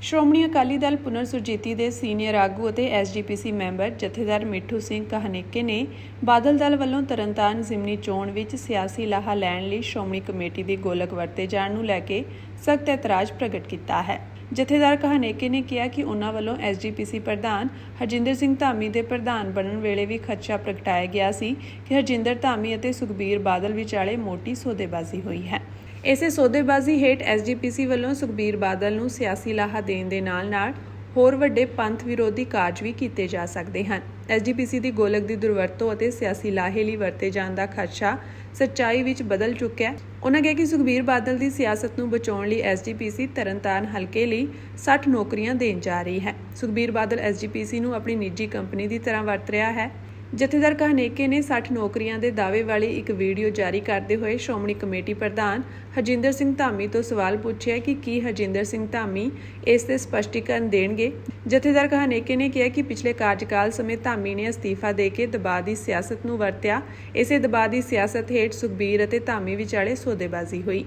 ਸ਼੍ਰੋਮਣੀ ਅਕਾਲੀ ਦਲ ਪੁਨਰ ਸੁਰਜੀਤੀ ਦੇ ਸੀਨੀਅਰ ਆਗੂ ਅਤੇ ਐਸਜੀਪੀਸੀ ਮੈਂਬਰ ਜਥੇਦਾਰ ਮਿੱਠੂ ਸਿੰਘ ਕਹਾਨੇਕੇ ਨੇ ਬਾਦਲ ਦਲ ਵੱਲੋਂ ਤਰਨਤਾਰਨ ਜ਼ਿਮਨੀ ਚੋਣ ਵਿੱਚ ਸਿਆਸੀ ਲਾਹਾ ਲੈਣ ਲਈ ਸ਼੍ਰੋਮਣੀ ਕਮੇਟੀ ਦੀ ਗੋਲਕ ਵਰਤੇ ਜਾਣ ਨੂੰ ਲੈ ਕੇ ਸਖਤ ਇਤਰਾਜ਼ ਪ੍ਰਗਟ ਕੀਤਾ ਹੈ। ਜਥੇਦਾਰ ਕਹਾਣੇਕੇ ਨੇ ਕਿਹਾ ਕਿ ਉਹਨਾਂ ਵੱਲੋਂ ਐਸਜੀਪੀਸੀ ਪ੍ਰਧਾਨ ਹਰਜਿੰਦਰ ਸਿੰਘ ਧਾਮੀ ਦੇ ਪ੍ਰਧਾਨ ਬਣਨ ਵੇਲੇ ਵੀ ਖਦਸ਼ਾ ਪ੍ਰਗਟਾਇਆ ਗਿਆ ਸੀ ਕਿ ਹਰਜਿੰਦਰ ਧਾਮੀ ਅਤੇ ਸੁਖਬੀਰ ਬਾਦਲ ਵਿਚਾਲੇ ਮੋਟੀ ਸੌਦੇਬਾਜ਼ੀ ਹੋਈ ਹੈ। ਇਸੇ ਸੌਦੇਬਾਜ਼ੀ ਹੇਠ ਐਸਜੀਪੀਸੀ ਵੱਲੋਂ ਸੁਖਬੀਰ ਬਾਦਲ ਨੂੰ ਸਿਆਸੀ ਲਾਹਾ ਦੇਣ ਦੇ ਨਾਲ-ਨਾਲ ਹੋਰ ਵੱਡੇ ਪੰਥ ਵਿਰੋਧੀ ਕਾਰਜ ਵੀ ਕੀਤੇ ਜਾ ਸਕਦੇ ਹਨ। ਐਸਜੀਪੀਸੀ ਦੀ ਗੋਲਕ ਦੀ ਦੁਰਵਰਤੋਂ ਅਤੇ ਸਿਆਸੀ ਲਾਹੇ ਲਈ ਵਰਤੇ ਜਾਣ ਦਾ ਖਦਸ਼ਾ ਸੱਚਾਈ ਵਿੱਚ ਬਦਲ ਚੁੱਕਿਆ ਹੈ। ਉਹਨਾਂ ਕਿਹਾ ਕਿ ਸੁਖਬੀਰ ਬਾਦਲ ਦੀ ਸਿਆਸਤ ਨੂੰ ਬਚਾਉਣ ਲਈ ਐਸਜੀਪੀਸੀ ਤਰਨਤਾਰਨ ਹਲਕੇ ਲਈ 60 ਨੌਕਰੀਆਂ ਦੇਣ ਜਾ ਰਹੀ ਹੈ। ਸੁਖਬੀਰ ਬਾਦਲ ਐਸਜੀਪੀਸੀ ਨੂੰ ਆਪਣੀ ਨਿੱਜੀ ਕੰਪਨੀ ਦੀ ਤਰ੍ਹਾਂ ਵਰਤ ਰਿਹਾ ਹੈ। ਜਥੇਦਾਰ ਕਹਾਨੇਕੇ ਨੇ 60 ਨੌਕਰੀਆਂ ਦੇ ਦਾਅਵੇ ਵਾਲੀ ਇੱਕ ਵੀਡੀਓ ਜਾਰੀ ਕਰਦੇ ਹੋਏ ਸ਼੍ਰੋਮਣੀ ਕਮੇਟੀ ਪ੍ਰਧਾਨ ਹਰਜਿੰਦਰ ਸਿੰਘ ਧਾਮੀ ਤੋਂ ਸਵਾਲ ਪੁੱਛਿਆ ਕਿ ਕੀ ਹਰਜਿੰਦਰ ਸਿੰਘ ਧਾਮੀ ਇਸ ਤੇ ਸਪਸ਼ਟੀਕਰਨ ਦੇਣਗੇ? ਜਥੇਦਾਰ ਕਹਾਨੇਕੇ ਨੇ ਕਿਹਾ ਕਿ ਪਿਛਲੇ ਕਾਰਜਕਾਲ ਸਮੇਂ ਧਾਮੀ ਨੇ ਅਸਤੀਫਾ ਦੇ ਕੇ ਦਬਾਅ ਦੀ ਸਿਆਸਤ ਨੂੰ ਵਰਤਿਆ। ਇਸੇ ਦਬਾਅ ਦੀ ਸਿਆਸਤ ਹੇਠ ਸੁਖਬੀਰ ਅਤੇ ਧਾਮੀ ਵਿਚਾਲੇ ਸੌਦੇਬਾਜ਼ੀ ਹੋਈ।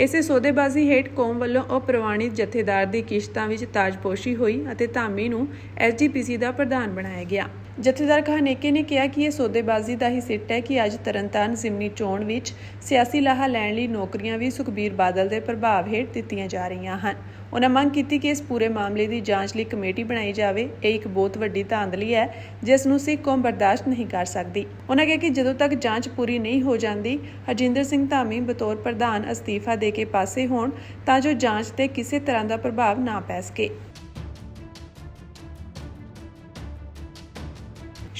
ਇਸੇ ਸੌਦੇਬਾਜ਼ੀ ਹੇਠ ਕੌਮ ਵੱਲੋਂ ਅਪ੍ਰਵਾਣਿਤ ਜਥੇਦਾਰ ਦੀ ਕਿਸ਼ਤਾਂ ਵਿੱਚ ਤਾਜਪੋਸ਼ੀ ਹੋਈ ਅਤੇ ਧਾਮੀ ਨੂੰ ਐਸਜੀਪੀਸੀ ਦਾ ਪ੍ਰਧਾਨ ਬਣਾਇਆ ਗਿਆ। ਜਥੇਦਾਰ ਕਹਾਨੇਕੇ ਨੇ ਕਿਹਾ ਕਿ ਇਹ ਸੌਦੇਬਾਜ਼ੀ ਦਾ ਹੀ ਸਿੱਟ ਹੈ ਕਿ ਅੱਜ ਤਰਨਤਾਰਨ ਜ਼ਿਮਨੀ ਚੋਣ ਵਿੱਚ ਸਿਆਸੀ ਲਾਹਾ ਲੈਣ ਲਈ ਨੌਕਰੀਆਂ ਵੀ ਸੁਖਬੀਰ ਬਾਦਲ ਦੇ ਪ੍ਰਭਾਵ ਹੇਠ ਦਿੱਤੀਆਂ ਜਾ ਰਹੀਆਂ ਹਨ। ਉਹਨਾਂ ਮੰਗ ਕੀਤੀ ਕਿ ਇਸ ਪੂਰੇ ਮਾਮਲੇ ਦੀ ਜਾਂਚ ਲਈ ਕਮੇਟੀ ਬਣਾਈ ਜਾਵੇ। ਇਹ ਇੱਕ ਬਹੁਤ ਵੱਡੀ ਧਾਂਦਲੀ ਹੈ, ਜਿਸ ਨੂੰ ਸਿੱਖ ਕੌਮ ਬਰਦਾਸ਼ਤ ਨਹੀਂ ਕਰ ਸਕਦੀ। ਉਹਨਾਂ ਕਿਹਾ ਕਿ ਜਦੋਂ ਤੱਕ ਜਾਂਚ ਪੂਰੀ ਨਹੀਂ ਹੋ ਜਾਂਦੀ, ਹਰਜਿੰਦਰ ਸਿੰਘ ਧਾਮੀ ਬਤੌਰ ਪ੍ਰਧਾਨ ਅਸਤੀਫਾ ਦੇ ਕੇ ਪਾਸੇ ਹੋਣ, ਤਾਂ ਜੋ ਜਾਂਚ ਤੇ ਕਿਸੇ ਤਰ੍ਹਾਂ ਦਾ ਪ੍ਰਭਾਵ ਨਾ ਪੈ ਸਕੇ।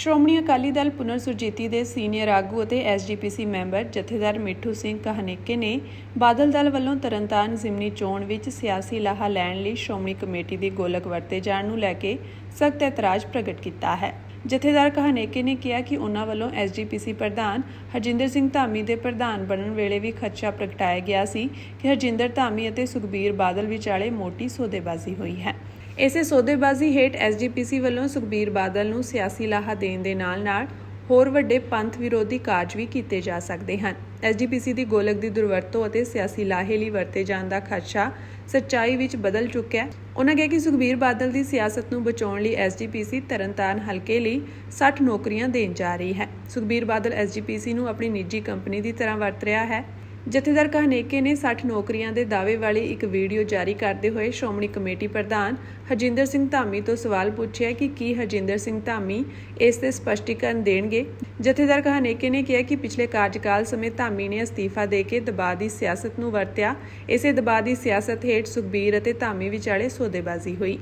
ਸ਼੍ਰੋਮਣੀ ਅਕਾਲੀ ਦਲ ਪੁਨਰ ਸੁਰਜੀਤੀ ਦੇ ਸੀਨੀਅਰ ਆਗੂ ਅਤੇ ਐਸਜੀਪੀਸੀ ਮੈਂਬਰ ਜਥੇਦਾਰ ਮਿੱਠੂ ਸਿੰਘ ਕਹਾਨੇਕੇ ਨੇ ਬਾਦਲ ਦਲ ਵੱਲੋਂ ਤਰਨਤਾਰਨ ਜ਼ਿਮਨੀ ਚੋਣ ਵਿੱਚ ਸਿਆਸੀ ਲਾਹਾ ਲੈਣ ਲਈ ਸ਼੍ਰੋਮਣੀ ਕਮੇਟੀ ਦੀ ਗੋਲਕ ਵਰਤੇ ਜਾਣ ਨੂੰ ਲੈ ਕੇ ਸਖਤ ਇਤਰਾਜ਼ ਪ੍ਰਗਟ ਕੀਤਾ ਹੈ। ਜਥੇਦਾਰ ਕਹਾਣੇਕੇ ਨੇ ਕਿਹਾ ਕਿ ਉਹਨਾਂ ਵੱਲੋਂ ਐਸਜੀਪੀਸੀ ਪ੍ਰਧਾਨ ਹਰਜਿੰਦਰ ਸਿੰਘ ਧਾਮੀ ਦੇ ਪ੍ਰਧਾਨ ਬਣਨ ਵੇਲੇ ਵੀ ਖਦਸ਼ਾ ਪ੍ਰਗਟਾਇਆ ਗਿਆ ਸੀ ਕਿ ਹਰਜਿੰਦਰ ਧਾਮੀ ਅਤੇ ਸੁਖਬੀਰ ਬਾਦਲ ਵਿਚਾਲੇ ਮੋਟੀ ਸੌਦੇਬਾਜ਼ੀ ਹੋਈ ਹੈ। ਇਸੇ ਸੌਦੇਬਾਜ਼ੀ ਹੇਠ ਐਸਜੀਪੀਸੀ ਵੱਲੋਂ ਸੁਖਬੀਰ ਬਾਦਲ ਨੂੰ ਸਿਆਸੀ ਲਾਹਾ ਦੇਣ ਦੇ ਨਾਲ-ਨਾਲ ਹੋਰ ਵੱਡੇ ਪੰਥ ਵਿਰੋਧੀ ਕਾਰਜ ਵੀ ਕੀਤੇ ਜਾ ਸਕਦੇ ਹਨ। ਐਸਜੀਪੀਸੀ ਦੀ ਗੋਲਕ ਦੀ ਦੁਰਵਰਤੋਂ ਅਤੇ ਸਿਆਸੀ ਲਾਹੇ ਲਈ ਵਰਤੇ ਜਾਣ ਦਾ ਖਦਸ਼ਾ ਸੱਚਾਈ ਵਿੱਚ ਬਦਲ ਚੁੱਕਿਆ ਹੈ। ਉਹਨਾਂ ਕਿਹਾ ਕਿ ਸੁਖਬੀਰ ਬਾਦਲ ਦੀ ਸਿਆਸਤ ਨੂੰ ਬਚਾਉਣ ਲਈ ਐਸਜੀਪੀਸੀ ਤਰਨਤਾਰਨ ਹਲਕੇ ਲਈ 60 ਨੌਕਰੀਆਂ ਦੇਣ ਜਾ ਰਹੀ ਹੈ। ਸੁਖਬੀਰ ਬਾਦਲ ਐਸਜੀਪੀਸੀ ਨੂੰ ਆਪਣੀ ਨਿੱਜੀ ਕੰਪਨੀ ਦੀ ਤਰ੍ਹਾਂ ਵਰਤ ਰਿਹਾ ਹੈ। ਜਥੇਦਾਰ ਕਹਾਨੇਕੇ ਨੇ 60 ਨੌਕਰੀਆਂ ਦੇ ਦਾਅਵੇ ਵਾਲੀ ਇੱਕ ਵੀਡੀਓ ਜਾਰੀ ਕਰਦੇ ਹੋਏ ਸ਼੍ਰੋਮਣੀ ਕਮੇਟੀ ਪ੍ਰਧਾਨ ਹਰਜਿੰਦਰ ਸਿੰਘ ਧਾਮੀ ਤੋਂ ਸਵਾਲ ਪੁੱਛਿਆ ਕਿ ਕੀ ਹਰਜਿੰਦਰ ਸਿੰਘ ਧਾਮੀ ਇਸ ਤੇ ਸਪਸ਼ਟੀਕਰਨ ਦੇਣਗੇ? ਜਥੇਦਾਰ ਕਹਾਨੇਕੇ ਨੇ ਕਿਹਾ ਕਿ ਪਿਛਲੇ ਕਾਰਜਕਾਲ ਸਮੇਂ ਧਾਮੀ ਨੇ ਅਸਤੀਫਾ ਦੇ ਕੇ ਦਬਾਅ ਦੀ ਸਿਆਸਤ ਨੂੰ ਵਰਤਿਆ। ਇਸੇ ਦਬਾਅ ਦੀ ਸਿਆਸਤ ਹੇਠ ਸੁਖਬੀਰ ਅਤੇ ਧਾਮੀ ਵਿਚਾਲੇ ਸੌਦੇਬਾਜ਼ੀ ਹੋਈ।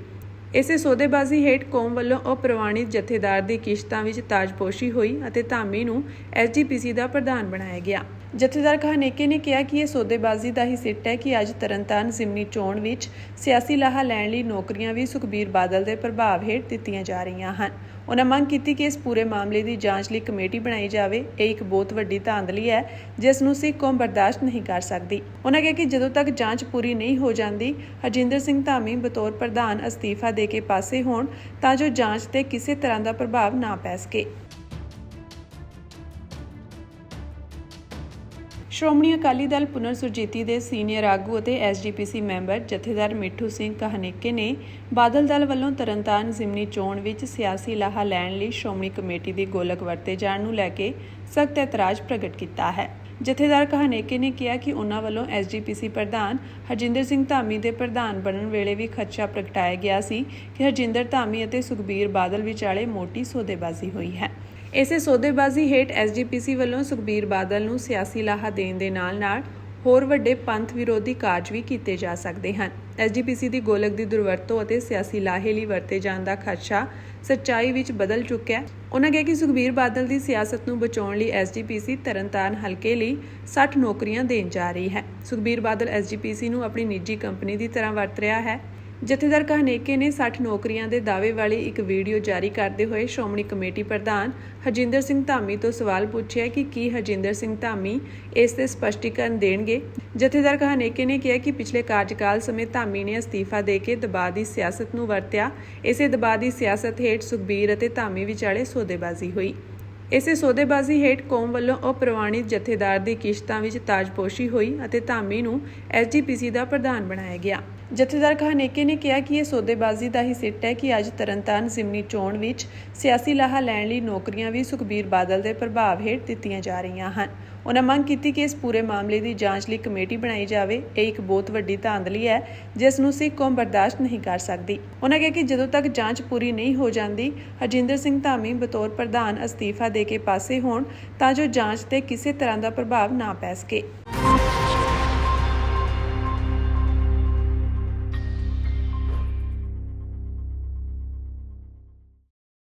ਇਸੇ ਸੌਦੇਬਾਜ਼ੀ ਹੇਠ ਕੌਮ ਵੱਲੋਂ ਅਪ੍ਰਵਾਨਿਤ ਜਥੇਦਾਰ ਦੀ ਕਿਸ਼ਤਾਂ ਵਿੱਚ ਤਾਜਪੋਸ਼ੀ ਹੋਈ ਅਤੇ ਧਾਮੀ ਨੂੰ ਐਸਜੀਪੀਸੀ ਦਾ ਪ੍ਰਧਾਨ ਬਣਾਇਆ ਗਿਆ। ਜਥੇਦਾਰ ਕਹਾਨੇਕੇ ਨੇ ਕਿਹਾ ਕਿ ਇਹ ਸੌਦੇਬਾਜ਼ੀ ਦਾ ਹੀ ਸਿੱਟ ਹੈ ਕਿ ਅੱਜ ਤਰਨਤਾਰਨ ਜ਼ਿਮਨੀ ਚੋਣ ਵਿੱਚ ਸਿਆਸੀ ਲਾਹਾ ਲੈਣ ਲਈ ਨੌਕਰੀਆਂ ਵੀ ਸੁਖਬੀਰ ਬਾਦਲ ਦੇ ਪ੍ਰਭਾਵ ਹੇਠ ਦਿੱਤੀਆਂ ਜਾ ਰਹੀਆਂ ਹਨ। ਉਹਨਾਂ ਮੰਗ ਕੀਤੀ ਕਿ ਇਸ ਪੂਰੇ ਮਾਮਲੇ ਦੀ ਜਾਂਚ ਲਈ ਕਮੇਟੀ ਬਣਾਈ ਜਾਵੇ। ਇਹ ਇੱਕ ਬਹੁਤ ਵੱਡੀ ਧਾਂਦਲੀ ਹੈ, ਜਿਸ ਨੂੰ ਸਿੱਖ ਕੌਮ ਬਰਦਾਸ਼ਤ ਨਹੀਂ ਕਰ ਸਕਦੀ। ਉਹਨਾਂ ਕਿਹਾ ਕਿ ਜਦੋਂ ਤੱਕ ਜਾਂਚ ਪੂਰੀ ਨਹੀਂ ਹੋ ਜਾਂਦੀ, ਹਰਜਿੰਦਰ ਸਿੰਘ ਧਾਮੀ ਬਤੌਰ ਪ੍ਰਧਾਨ ਅਸਤੀਫਾ ਦੇ ਕੇ ਪਾਸੇ ਹੋਣ ਤਾਂ ਜੋ ਜਾਂਚ ਤੇ ਕਿਸੇ ਤਰ੍ਹਾਂ ਦਾ ਪ੍ਰਭਾਵ ਨਾ ਪੈ ਸਕੇ। ਸ਼੍ਰੋਮਣੀ ਅਕਾਲੀ ਦਲ ਪੁਨਰ ਸੁਰਜੀਤੀ ਦੇ ਸੀਨੀਅਰ ਆਗੂ ਅਤੇ ਐਸਜੀਪੀਸੀ ਮੈਂਬਰ ਜਥੇਦਾਰ ਮਿੱਠੂ ਸਿੰਘ ਕਹਾਨੇਕੇ ਨੇ ਬਾਦਲ ਦਲ ਵੱਲੋਂ ਤਰਨਤਾਰਨ ਜ਼ਿਮਨੀ ਚੋਣ ਵਿੱਚ ਸਿਆਸੀ ਲਾਹਾ ਲੈਣ ਲਈ ਸ਼੍ਰੋਮਣੀ ਕਮੇਟੀ ਦੀ ਗੋਲਕ ਵਰਤੇ ਜਾਣ ਨੂੰ ਲੈ ਕੇ ਸਖਤ ਇਤਰਾਜ਼ ਪ੍ਰਗਟ ਕੀਤਾ ਹੈ। ਜਥੇਦਾਰ ਕਹਾਣੇਕੇ ਨੇ ਕਿਹਾ ਕਿ ਉਹਨਾਂ ਵੱਲੋਂ ਐਸਜੀਪੀਸੀ ਪ੍ਰਧਾਨ ਹਰਜਿੰਦਰ ਸਿੰਘ ਧਾਮੀ ਦੇ ਪ੍ਰਧਾਨ ਬਣਨ ਵੇਲੇ ਵੀ ਖਦਸ਼ਾ ਪ੍ਰਗਟਾਇਆ ਗਿਆ ਸੀ ਕਿ ਹਰਜਿੰਦਰ ਧਾਮੀ ਅਤੇ ਸੁਖਬੀਰ ਬਾਦਲ ਵਿਚਾਲੇ ਮੋਟੀ ਸੌਦੇਬਾਜ਼ੀ ਹੋਈ ਹੈ। ਇਸੇ ਸੌਦੇਬਾਜ਼ੀ ਹੇਠ ਐਸਜੀਪੀਸੀ ਵੱਲੋਂ ਸੁਖਬੀਰ ਬਾਦਲ ਨੂੰ ਸਿਆਸੀ ਲਾਹਾ ਦੇਣ ਦੇ ਨਾਲ-ਨਾਲ ਹੋਰ ਵੱਡੇ ਪੰਥ ਵਿਰੋਧੀ ਕਾਰਜ ਵੀ ਕੀਤੇ ਜਾ ਸਕਦੇ ਹਨ। ਐਸਜੀਪੀਸੀ ਦੀ ਗੋਲਕ ਦੀ ਦੁਰਵਰਤੋਂ ਅਤੇ ਸਿਆਸੀ ਲਾਹੇ ਲਈ ਵਰਤੇ ਜਾਣ ਦਾ ਖਦਸ਼ਾ ਸੱਚਾਈ ਵਿੱਚ ਬਦਲ ਚੁੱਕਿਆ ਹੈ। ਉਹਨਾਂ ਕਿਹਾ ਕਿ ਸੁਖਬੀਰ ਬਾਦਲ ਦੀ ਸਿਆਸਤ ਨੂੰ ਬਚਾਉਣ ਲਈ ਐਸਜੀਪੀਸੀ ਤਰਨਤਾਰਨ ਹਲਕੇ ਲਈ 60 ਨੌਕਰੀਆਂ ਦੇਣ ਜਾ ਰਹੀ ਹੈ। ਸੁਖਬੀਰ ਬਾਦਲ ਐਸਜੀਪੀਸੀ ਨੂੰ ਆਪਣੀ ਨਿੱਜੀ ਕੰਪਨੀ ਦੀ ਤਰ੍ਹਾਂ ਵਰਤ ਰਿਹਾ ਹੈ। ਜਥੇਦਾਰ ਕਹਾਨੇਕੇ ਨੇ 60 ਨੌਕਰੀਆਂ ਦੇ ਦਾਅਵੇ ਵਾਲੀ ਇੱਕ ਵੀਡੀਓ ਜਾਰੀ ਕਰਦੇ ਹੋਏ ਸ਼੍ਰੋਮਣੀ ਕਮੇਟੀ ਪ੍ਰਧਾਨ ਹਰਜਿੰਦਰ ਸਿੰਘ ਧਾਮੀ ਤੋਂ ਸਵਾਲ ਪੁੱਛਿਆ ਕਿ ਕੀ ਹਰਜਿੰਦਰ ਸਿੰਘ ਧਾਮੀ ਇਸ ਤੇ ਸਪਸ਼ਟੀਕਰਨ ਦੇਣਗੇ? ਜਥੇਦਾਰ ਕਹਾਨੇਕੇ ਨੇ ਕਿਹਾ ਕਿ ਪਿਛਲੇ ਕਾਰਜਕਾਲ ਸਮੇਂ ਧਾਮੀ ਨੇ ਅਸਤੀਫਾ ਦੇ ਕੇ ਦਬਾਅ ਦੀ ਸਿਆਸਤ ਨੂੰ ਵਰਤਿਆ। ਇਸੇ ਦਬਾਅ ਦੀ ਸਿਆਸਤ ਹੇਠ ਸੁਖਬੀਰ ਅਤੇ ਧਾਮੀ ਵਿਚਾਲੇ ਸੌਦੇਬਾਜ਼ੀ ਹੋਈ। ਇਸੇ ਸੌਦੇਬਾਜ਼ੀ ਹੇਠ ਕੌਮ ਵੱਲੋਂ ਅਪ੍ਰਵਾਣਿਤ ਜਥੇਦਾਰ ਦੀ ਕਿਸ਼ਤਾਂ ਵਿੱਚ ਤਾਜਪੋਸ਼ੀ ਹੋਈ ਅਤੇ ਧਾਮੀ ਨੂੰ ਐਸਜੀਪੀਸੀ ਦਾ ਪ੍ਰਧਾਨ ਬਣਾਇਆ ਗਿਆ। ਜਥੇਦਾਰ ਕਹਾਨੇਕੇ ਨੇ ਕਿਹਾ ਕਿ ਇਹ ਸੌਦੇਬਾਜ਼ੀ ਦਾ ਹੀ ਸਿੱਟ ਹੈ ਕਿ ਅੱਜ ਤਰਨਤਾਰਨ ਜ਼ਿਮਨੀ ਚੋਣ ਵਿੱਚ ਸਿਆਸੀ ਲਾਹਾ ਲੈਣ ਲਈ ਨੌਕਰੀਆਂ ਵੀ ਸੁਖਬੀਰ ਬਾਦਲ ਦੇ ਪ੍ਰਭਾਵ ਹੇਠ ਦਿੱਤੀਆਂ ਜਾ ਰਹੀਆਂ ਹਨ। ਉਹਨਾਂ ਮੰਗ ਕੀਤੀ ਕਿ ਇਸ ਪੂਰੇ ਮਾਮਲੇ ਦੀ ਜਾਂਚ ਲਈ ਕਮੇਟੀ ਬਣਾਈ ਜਾਵੇ। ਇਹ ਇੱਕ ਬਹੁਤ ਵੱਡੀ ਧਾਂਦਲੀ ਹੈ, ਜਿਸ ਨੂੰ ਸਿੱਖ ਕੌਮ ਬਰਦਾਸ਼ਤ ਨਹੀਂ ਕਰ ਸਕਦੀ। ਉਹਨਾਂ ਕਿਹਾ ਕਿ ਜਦੋਂ ਤੱਕ ਜਾਂਚ ਪੂਰੀ ਨਹੀਂ ਹੋ ਜਾਂਦੀ, ਹਰਜਿੰਦਰ ਸਿੰਘ ਧਾਮੀ ਬਤੌਰ ਪ੍ਰਧਾਨ ਅਸਤੀਫਾ ਦੇ ਕੇ ਪਾਸੇ ਹੋਣ, ਤਾਂ ਜੋ ਜਾਂਚ ਤੇ ਕਿਸੇ ਤਰ੍ਹਾਂ ਦਾ ਪ੍ਰਭਾਵ ਨਾ ਪੈ ਸਕੇ।